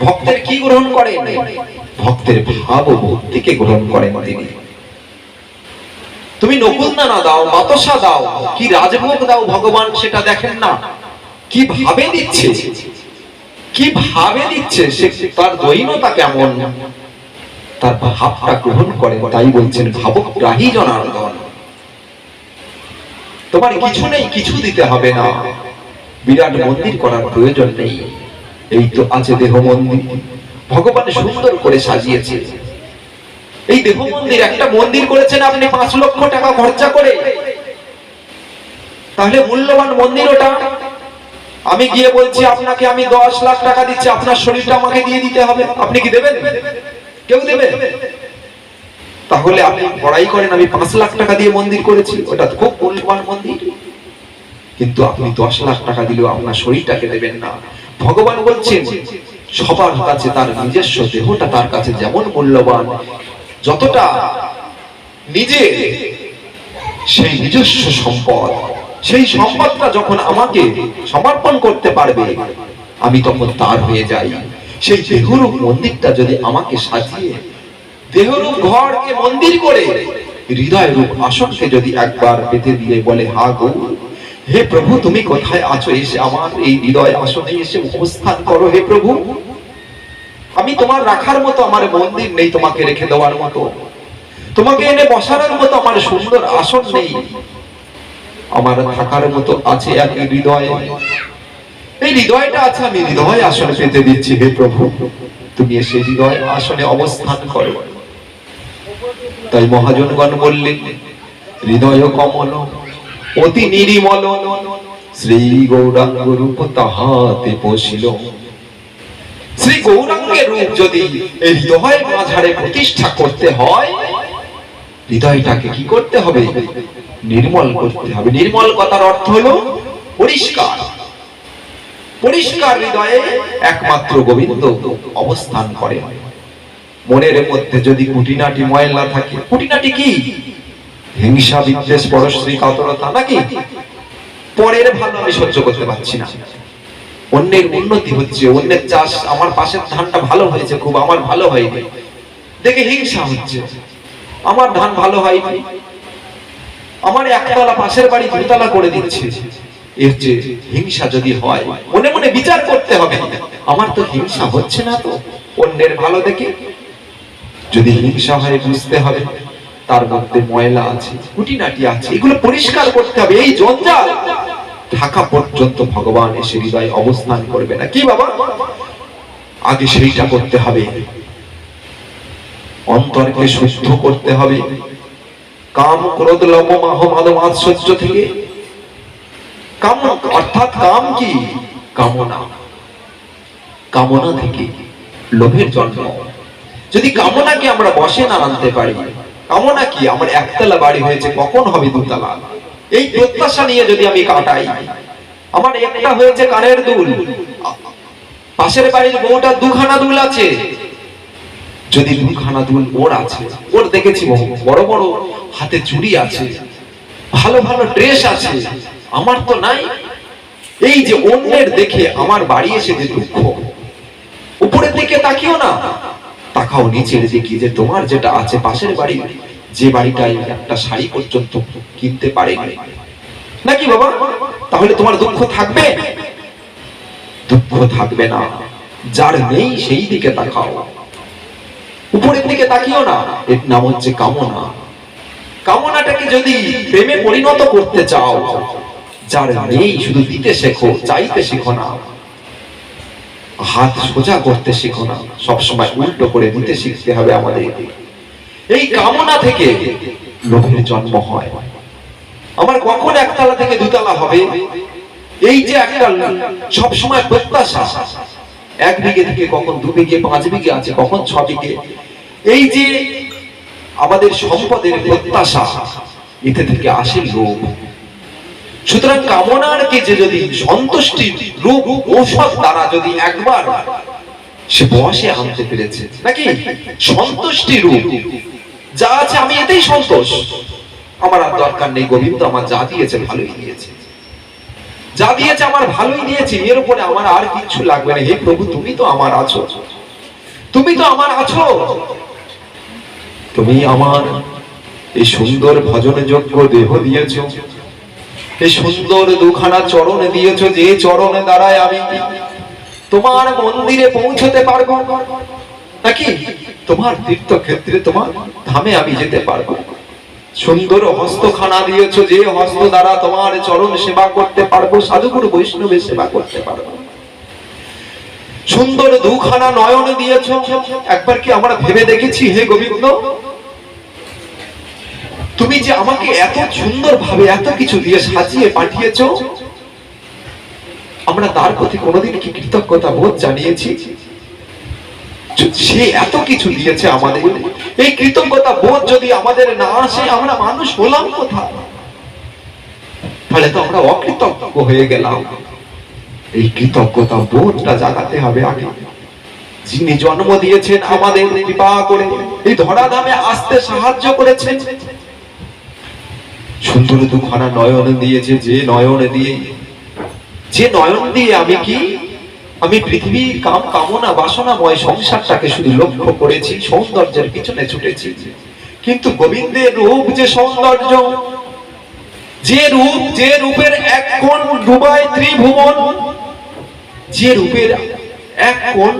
ভক্তের কি গ্রহণ করেন? ভক্তের ভাব ও ভক্তিকে গ্রহণ করেন তিনি। তুমি নকুলদানা দাও বাতসা দাও, কি রাজভোগ দাও ভগবান সেটা দেখেন না। কি ভাবে দিচ্ছে? কি ভাবে দিচ্ছে সে তার দৈনতা কেমন? তার ভাবটা গ্রহণ করে, তাই বলছেন ভাবগ্রাহী জনার্দন। তোমার কিছু নেই, কিছু দিতে হবে না। বিরাট মন্দির করার প্রয়োজন নেই। এই তো আছে দেহ মন্দির ভগবান সুন্দর করে সাজিয়েছে। এই দেহ মন্দির একটা মন্দির করেছেন আপনি পাঁচ লক্ষ টাকা খরচা করে। তাহলে মূল্যবান মন্দির ওটা। আমি গিয়ে বলছি, আপনাকে আমি দশ লাখ টাকা দিচ্ছি, আপনার শরীরটা আমাকে দিয়ে দিতে হবে। আপনি কি দেবেন? কেউ দেবে? তাহলে আপনি বড়াই করেন, আমি পাঁচ লাখ টাকা দিয়ে মন্দির করেছি, ওটা খুব মূল্যবান মন্দির। কিন্তু আপনি দশ লাখ টাকা দিলেও আপনার শরীরটাকে দেবেন না। ভগবান বলছেন, সবার কাছে তার নিজস্ব দেহটা তার কাছে যেমন মূল্যবান, যতটা নিজে সেই নিজস্ব সম্পদ, সেই সম্পদটা যখন আমাকে সমর্পণ করতে পারবে, আমি তখন তার হয়ে যাই। সেই দেহরূপ মন্দিরটা যদি আমাকে সাজিয়ে, দেহরূপ ঘরকে মন্দির করে হৃদয় রূপ আসনকে যদি একবার পেতে দিয়ে বলে, হা গো হে প্রভু, তুমি কোথায় আছো? এসে আমার এই হৃদয় আসনে এসে অবস্থান করো হে প্রভু। আমি তোমার রাখার মতো, আমার মন্দির নেই তোমাকে রেখে দেওয়ার মতো। তোমাকে এনে বসানোর মতো, আমার সুন্দর আসন নেই। আমার থাকার মতো আছে এক হৃদয়। এই হৃদয়টা আছে, আমি হৃদয় আসনে পেতে দিচ্ছি হে প্রভু। তুমি এসে হৃদয় আসনে অবস্থান করো। তাই মহাজনগণ বললেন, হৃদয় কমল। অতি নিরিমল। শ্রী গৌরাঙ্গ রূপ তাহাতে পশিল শ্রী গৌরাঙ্গের রূপ যদি এই হৃদয় মাঝারে প্রতিষ্ঠা করতে হয়, হৃদয়টাকে কি করতে হবে? নির্মল করতে হবে। নির্মল কথার অর্থ হলো পরিষ্কার। পরিষ্কার হৃদয়ে একমাত্র গোবিন্দ অবস্থান করে মনের মধ্যে যদি কুটিনাটি ময়লা থাকে কুটিনাটি কি? হিংসা বিদ্বেষ পরশ্রী কাতরতা নাকি? পরের ভালো আমি সহ্য করতে পারছি না। অন্যের উন্নতি হচ্ছে, অন্যের চাষ, আমার পাশের ধানটা ভালো হয়েছে, খুব আমার ভালো হয়নি। দেখে হিংসা হচ্ছে। আমার ধান ভালো হয়নি। আমার একতলা পাশের বাড়ি দুতলা করে দিচ্ছে। এর যে হিংসা যদি হয়, মনে মনে বিচার করতে হবে। আমার তো হিংসা হচ্ছে না তো। অন্যের ভালো দেখে যদি হিংসা হয় বুঝতে হবে। তার মধ্যে ময়লা আছে, খুঁটিনাটি আছে, এগুলো পরিষ্কার করতে হবে, এই জঞ্জাল। থাকা পর্যন্ত ভগবান এসে হৃদয় অবস্থান করবে না। কি বাবা? আগে সেইটা করতে হবে। অন্তরকে শুদ্ধ করতে হবে। কাম ক্রোধ লোভ মাহ মাদম আশ্চর্য থেকে। কাম অর্থাৎ কাম কি? কামনা। কামনা থেকে লোভের জন্ম। যদি কামনাকে আমরা বসে না আনতে পারি কামনা কি, আমার একতলা বাড়ি হয়েছে, কখন হবে দুতলা? এই প্রত্যাশা নিয়ে যদি আমি কাটাই, আমার একটা হয়েছে কানের দুল। পাশের বাড়ির বউটা দুখানা দুল আছে। যদি দুখানা দুল ওর আছে, ওর দেখেছি বড় বড় হাতে চুড়ি আছে, ভালো ভালো ড্রেস আছে, আমার তো নাই। এই যে অন্যের দেখে আমার বাড়ি এসে যে দুঃখ, উপরের দিকে তাকিও না। তাকাও নিচের দিকে যে তোমার যেটা আছে পাশের বাড়ি, যে বাড়িটাই একটা শাড়ি পর্যন্ত কিনতে পারে নাকি বাবা? তাহলে তোমার দুঃখ থাকবে? দুঃখ থাকবে না। যার নেই সেই দিকে তাকাও। উপরের দিকে তাকিও না। এর নাম হচ্ছে কামনা। কামনাটাকে যদি প্রেমে পরিণত করতে চাও, যার নেই শুধু দিতে শেখো, চাইতে শেখো না। হাত সোজা করতে শিখো না। সবসময় উল্টো করে দিতে শিখতে হবে আমাদের। এই কামনা থেকে লোভের জন্ম হয়। আমার কখন একতলা থেকে দুতলা হবে? এই যে একটা সব সময় প্রত্যাশা। এক বিঘে থেকে কখন দু বিঘে, পাঁচ বিঘে আছে, কখন ছ বিঘে। এই যে আমাদের সম্পদের প্রত্যাশা, এতে থেকে আসে লোভ। সুতরাং কামনার যে যদি সন্তুষ্টি রূপ ঔষধ দ্বারা যদি একবার সে বসে আনতে পেরেছে, নাকি সন্তুষ্টি রূপ? যা আছে আমি এতেই সন্তোষ। আমার আর দরকার নেই গোবিন্দ, আমার যা দিয়েছে ভালোই দিয়েছে। যা দিয়েছে আমার ভালোই দিয়েছে, এর উপরে আমার আর কিচ্ছু লাগবে না। হে প্রভু, তুমি তো আমার আছো। তুমি তো আমার আছো। তুমি আমার এই সুন্দর ভজন যোগ্য দেহ দিয়েছ। এই সুন্দর দুখানা চরণ দিয়েছ, যে চরণে দ্বারায় আমি তোমার মন্দিরে পৌঁছতে পারব? নাকি তোমার তীর্থক্ষেত্রে তোমার ধামে আমি যেতে পারব? সুন্দর হস্তখানা দিয়েছ, যে হস্ত দ্বারা তোমার চরণ সেবা করতে পারব, সাধুগুরু বৈষ্ণবের সেবা করতে পারব। সুন্দর দুখানা নয়ন দিয়েছ। একবার কি আমরা ভেবে দেখেছি, হে গোবিন্দ? তুমি যে আমাকে এত সুন্দর ভাবে এত কিছু দিয়ে সাজিয়ে পাঠিয়েছ, আমরা তার প্রতি কোনোদিন কি কৃতজ্ঞতা বোধ জানিয়েছি? সে এত কিছু দিয়েছে আমাদের। এই কৃতজ্ঞতা বোধ যদি আমাদের না আসে, আমরা মানুষ হলাম কোথায়? তাহলে তো আমরা অকৃতজ্ঞ হয়ে গেলাম। এই কৃতজ্ঞতা বোধটা জাগাতে হবে আগে। যিনি জন্ম দিয়েছেন আমাদের কৃপা করে, এই ধরাধামে আসতে সাহায্য করেছেন। সুন্দর দুখানা নয়ন দিয়েছে যে নয়ন দিয়ে, যে নয়ন দিয়ে আমি কি, আমি পৃথিবীর কাম, কামনা বাসনাময় সংসারটাকে শুধু লক্ষ্য করেছি, সৌন্দর্যের পিছনে ছুটেছি। কিন্তু গোবিন্দের রূপ যে সৌন্দর্য, যে রূপ, যে রূপের এক কোণ ডুবায় ত্রিভুবন, যে রূপের এক কোণ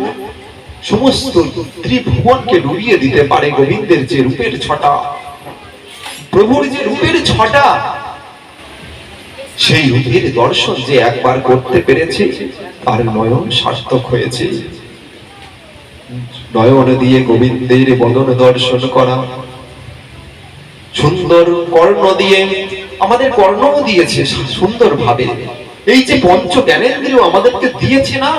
সমস্ত ত্রিভুবনকে ডুবিয়ে দিতে পারে গোবিন্দের যে রূপের ছটা। প্রভুর যে রূপের ছটা, সেই রূপের দর্শন যে একবার করতে পেরেছে, তার নয়ন সার্থক হয়েছে। নয়ন দিয়ে গোবিন্দের বদন দর্শন করা, সুন্দর কর্ণ দিয়ে, আমাদের কর্ণও দিয়েছে সুন্দর ভাবে এই যে পঞ্চ জ্ঞানেন্দ্রিয় আমাদেরকে দিয়েছে না,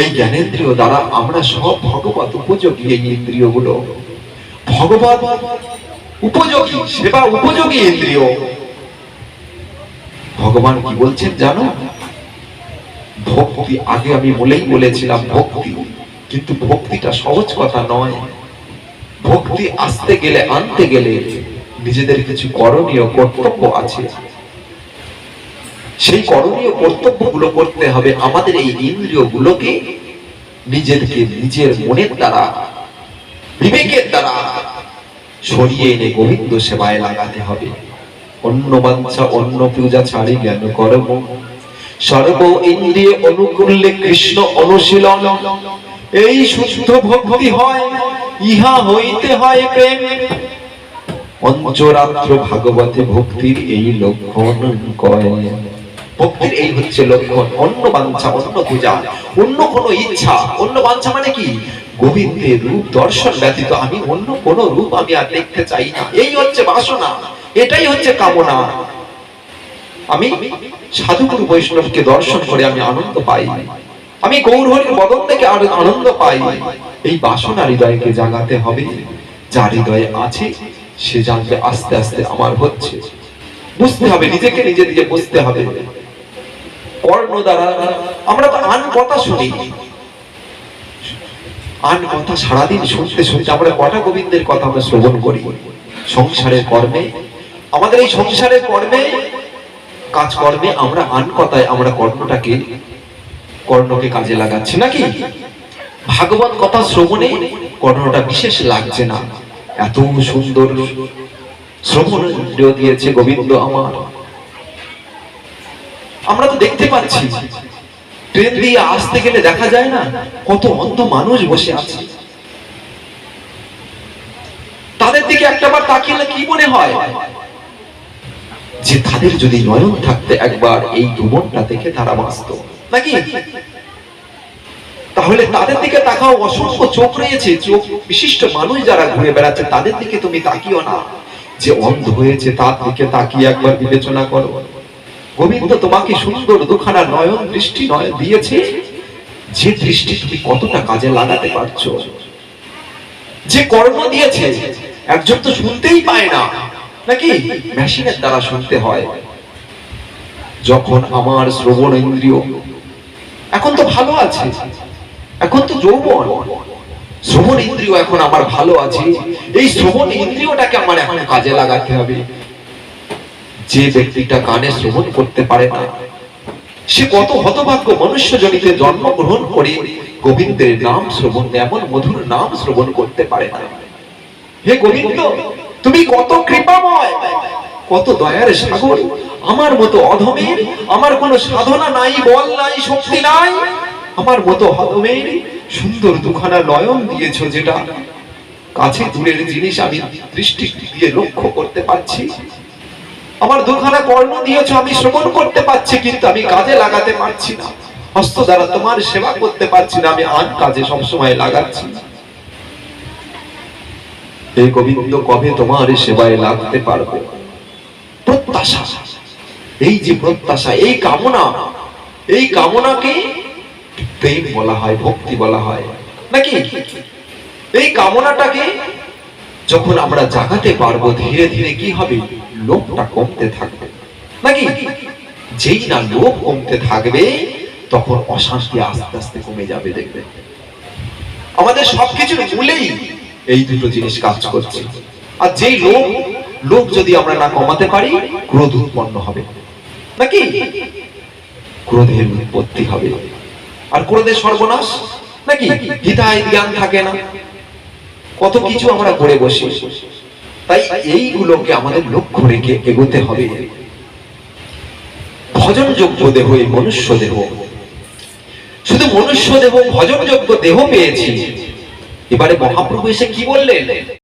এই জ্ঞানেন্দ্রিয় দ্বারা আমরা সব ভগবত উপযোগী এই ইন্দ্রিয়গুলো। ভগবত উপযোগী, সেবা উপযোগী ইন্দ্রিয়। ভগবান কি বলছেন জানো? ভক্তি, আগে আমি বলেই বলেছিলাম ভক্তি, কিন্তু ভক্তিটা সহজ কথা নয়। ভক্তি আসতে গেলে, আনতে গেলে নিজেদের কিছু করণীয় কর্তব্য আছে। সেই করণীয় কর্তব্যগুলো করতে হবে আমাদের এই ইন্দ্রিয় গুলোকে নিজেদেরকে নিজের মনের দ্বারা। বিবেকের সরিয়ে এনে গোবিন্দ সেবায় লাগাতে হবে। অন্য বাঞ্ছা, অন্য পূজা ছাড়ি জ্ঞান করব সর্ব ইন্দ্রিয় অনুকূল্যে কৃষ্ণ অনুশীলন। এই শুদ্ধ ভক্তি হয়, ইহা হইতে হয় প্রেম। পঞ্চরাত্র ভাগবতে ভক্তির এই লক্ষণ কয়। ভক্তির এই হচ্ছে লক্ষণ। অন্য বাঞ্ছা অন্য পূজা, অন্য কোনো ইচ্ছা। অন্য বাঞ্ছা মানে কি? গোবিন্দের রূপ দর্শন ব্যতীত আমি অন্য কোন রূপ আমি আর দেখতে চাই না। এই হচ্ছে বাসনা। এটাই হচ্ছে কামনা। আমি সাধুগুরু বৈষ্ণবকে দর্শন করে আমি আনন্দ পাই। আমি গৌরহরির বদন থেকে আর আনন্দ পাই। এই বাসনা হৃদয়কে জাগাতে হবে। যার হৃদয়ে আছে, সে জানবে আস্তে আস্তে আমার হচ্ছে। বুঝতে হবে, নিজেকে নিজে নিজে বুঝতে হবে। কর্ণ দ্বারা আমরা তো আন কথা শুনি। আন কথা সারাদিন শুনতে শুনতে আমরা কটা গোবিন্দের কথা আমরা শ্রবণ করি। সংসারের কর্মে, আমাদের এই সংসারের কর্মে, কাজকর্মে আমরা আন কথায় আমরা কর্ণটাকে কর্ণকে কাজে লাগাচ্ছি নাকি? ভাগবত কথা শ্রবণে কর্ণটা বিশেষ লাগছে না। এত সুন্দর শ্রবণ দিয়েছে গোবিন্দ আমার। আমরা তো দেখতে পাচ্ছি। ট্রেন দিয়ে আসতে গেলে দেখা যায় না কত অন্ধ মানুষ বসে আছে। তাদের দিকে একটাবার তাকিয়ে কি মনে হয়? যে তাদের যদি নয়ন থাকতে একবার এই ভুবনটা দেখে তারা বাঁচত। নাকি? তাহলে তাদের দিকে তাকাও, অসংখ্য চোখ রয়েছে, চোখ বিশিষ্ট মানুষ যারা ঘুরে বেড়াচ্ছে, তাদের দিকে তুমি তাকিও না। যে অন্ধ হয়েছে তার দিকে তাকিয়ে একবার বিবেচনা করো। গোবিন্দ তোমাকে সুন্দর দুখানা নয়ন দৃষ্টি নয় দিয়েছে। যে দৃষ্টি তুমি কতটা কাজে লাগাতে পারছ? যে কর্ম দিয়েছে, একজন তো শুনতেই পায় না। নাকি? মেশিনের দ্বারা শুনতে হয়। যখন আমার শ্রবণ ইন্দ্রিয়, এখন তো ভালো আছে, এখন তো যৌবন। শ্রবণ ইন্দ্রিয় এখন আমার ভালো আছে। এই শ্রবণ ইন্দ্রিয়টাকে আমার এখন কাজে লাগাতে হবে। যে ব্যক্তিটা কানে শ্রবণ করতে পারে না, সে কত হতভাগ্য মনুষ্য জনিতে জন্মগ্রহণ করে গোবিন্দের নাম শ্রবণ, এমন মধুর নাম শ্রবণ করতে পারে না। হে গোবিন্দ, তুমি কত কৃপাময়, কত দয়ার সাগর, আমার মতো অধমের, আমার কোনো সাধনা নাই, বল নাই, শক্তি নাই, আমার মতো হতমের, সুন্দর দুখানা নয়ন দিয়েছ যেটা কাছে দূরের জিনিস আমি দৃষ্টি দিয়ে লক্ষ্য করতে পারছি। আমার দুখানা কর্ণ দিয়েছ, আমি শ্রবণ করতে পারছি, কিন্তু আমি কাজে লাগাতে পারছি না। হস্ত দ্বারা তোমার সেবা করতে পারছি না, আমি আন কাজে সবসময় লাগাচ্ছি হে গোবিন্দ, কবে তোমার সেবায় লাগতে পারবে? প্রত্যাশা। এই যে প্রত্যাশা, এই কামনা, এই কামনাকে প্রেম বলা হয়, ভক্তি বলা হয়। নাকি? এই কামনাটাকে যখন আমরা জাগাতে পারব ধীরে ধীরে কি হবে? লোভটা কমতে থাকবে। নাকি? যেই না লোভ কমতে থাকবে তখন অশান্তি আস্তে আস্তে কমে যাবে দেখবে। আমাদের সবকিছুর মূলেই এই দুটো জিনিস কাজ করছে। আর যেই লোভ লোভ যদি আমরা না কমাতে পারি ক্রোধ উৎপন্ন হবে। নাকি? ক্রোধের উৎপত্তি হবে। আর ক্রোধের সর্বনাশ? নাকি? হিতায় জ্ঞান থাকে না। কত কিছু আমরা করে বসি। তাই এইগুলোকে আমাদের লক্ষ্য রেখে এগোতে হবে। ভজনযোগ্য দেহ এই মনুষ্য দেহ। শুধু মনুষ্য দেহ, ভজনযোগ্য দেহ পেয়েছি। এবারে মহাপ্রভু এসে কি বললেন?